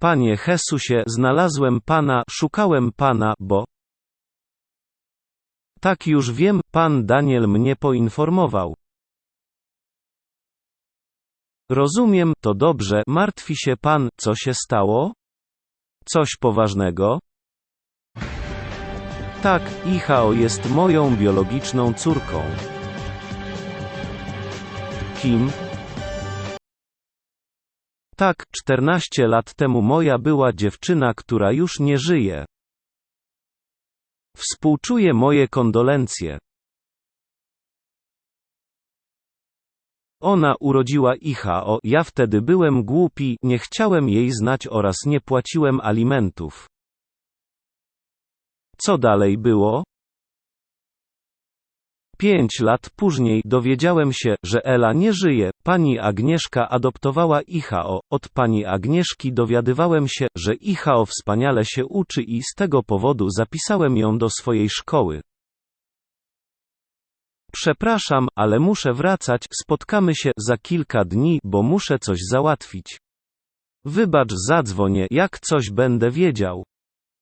Panie Jezusie, znalazłem Pana, szukałem Pana, bo... Tak już wiem, Pan Daniel mnie poinformował. Rozumiem, to dobrze, martwi się Pan, co się stało? Coś poważnego? Tak, Ichao jest moją biologiczną córką. Kim? Tak, 14 lat temu moja była dziewczyna, która już nie żyje. Współczuję moje kondolencje. Ona urodziła Ichao, ja wtedy byłem głupi, nie chciałem jej znać oraz nie płaciłem alimentów. Co dalej było? Pięć lat później dowiedziałem się, że Ela nie żyje. Pani Agnieszka adoptowała Ichao. Od pani Agnieszki dowiadywałem się, że Ichao wspaniale się uczy i z tego powodu zapisałem ją do swojej szkoły. Przepraszam, ale muszę wracać. Spotkamy się za kilka dni, bo muszę coś załatwić. Wybacz, zadzwonię, jak coś będę wiedział.